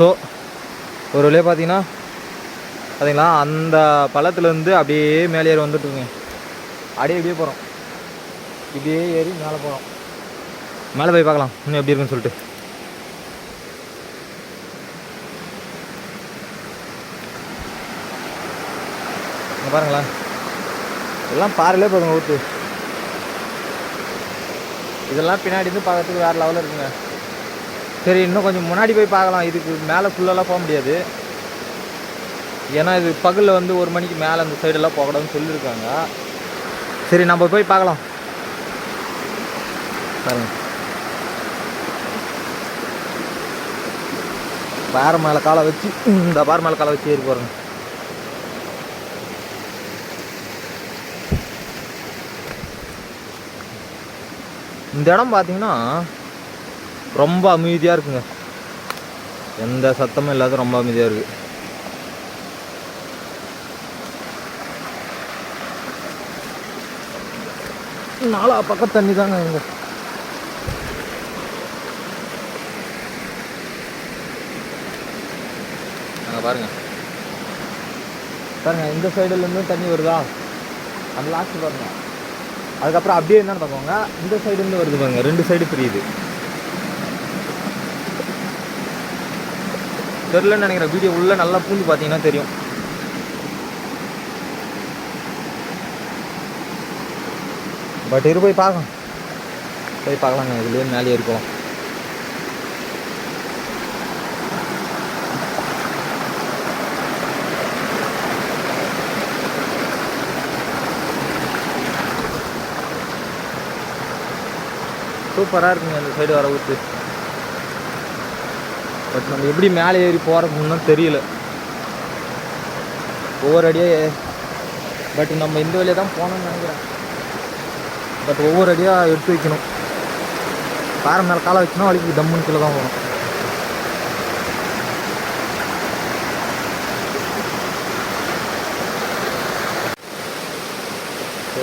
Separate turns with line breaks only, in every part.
So ஒரு வழியாக பார்த்தீங்கன்னா பார்த்தீங்களா? அந்த பள்ளத்துலேருந்து அப்படியே மேலே ஏறி வந்துட்டுருங்க. அப்படியே இப்படியே போகிறோம் இப்படியே ஏறி மேலே போகிறோம் மேலே போய் பார்க்கலாம். இன்னும் எப்படி இருக்குன்னு சொல்லிட்டு. பாருங்களேன். எல்லாம் பாறையிலே போதுங்க ஊற்று இதெல்லாம் பின்னாடி இருந்து பார்க்கறதுக்கு வேறு லெவலில் இருக்குங்க. சரி இன்னும் கொஞ்சம் முன்னாடி போய் பார்க்கலாம். இதுக்கு மேலே ஃபுல்லெல்லாம் போக முடியாது. ஏன்னா இது பகலில் வந்து ஒரு மணிக்கு மேலே அந்த சைடெல்லாம் போகக்கூடாதுன்னு சொல்லியிருக்காங்க. சரி நம்ம போய் பார்க்கலாம். பாருங்க. பாறை மேலே காலை வச்சு இந்த பாறை மேலே காலை வச்சு ஏறி போகிறேங்க இந்த இடம் பார்த்தீங்கன்னா ரொம்ப அமைதியாக இருக்குங்க. எந்த சத்தமும் இல்லாத ரொம்ப அமைதியாக இருக்குது நாலா பக்கம் தண்ணி தாங்க இங்க. அங்கே பாருங்க. பாருங்க இந்த சைடுல இருந்து தண்ணி வருதா? அந்த லாஸ்ட் பாருங்க. அதுக்கப்புறம் அப்படியே என்ன பார்க்கோங்க இந்த சைடு இருந்து வருது பாருங்க. ரெண்டு சைடு பிரியுது. தெரிலன்னு நினைக்கிறேன் வீடியோ உள்ள நல்லா பூந்து பார்த்தீங்கன்னா தெரியும். பட் இரு போய் பார்க்கலாம். போய் பார்க்கலாங்க இதுலேயே மேலே இருக்கலாம் சூப்பராக இருக்குங்க அந்த சைடு வர ஊற்று பட் நம்ம எப்படி மேலே ஏறி போகிறதுன்னு தெரியல. ஒவ்வொரு அடியாக பட் நம்ம இந்த வழியாக தான் போகணும்னு நினைக்கிறேன். பட் ஒவ்வொரு அடியாக எடுத்து வைக்கணும். பாறை மேலே காலை வச்சுனா வலிக்கு தம்முன்னு கீழே தான் போகணும்.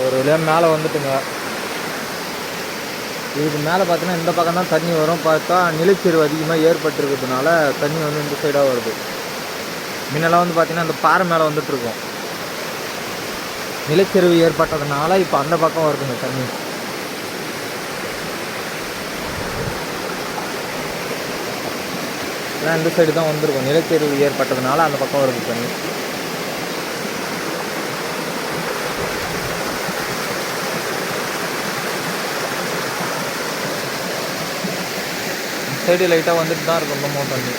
ஒரு வழியாக மேலே வந்துட்டுங்க. இதுக்கு மேலே பார்த்தீங்கன்னா இந்த பக்கம் தான் தண்ணி வரும். பார்த்தா நிலச்சரிவு அதிகமாக ஏற்பட்டிருக்கிறதுனால தண்ணி வந்து இந்த சைடாக வருது. முன்னெல்லாம் வந்து பார்த்தீங்கன்னா அந்த பாறை மேலே வந்துட்டுருக்கோம் நிலச்சரிவு ஏற்பட்டதுனால இப்போ அந்த பக்கம் வருதுங்க தண்ணி. ஏன்னா இந்த சைடு தான் வந்திருக்கும். நிலச்சரிவு ஏற்பட்டதுனால அந்த பக்கம் வருது தண்ணி. சைடு லைட்டாக வந்துட்டு தான் இருக்கும் இன்னமும் தண்ணி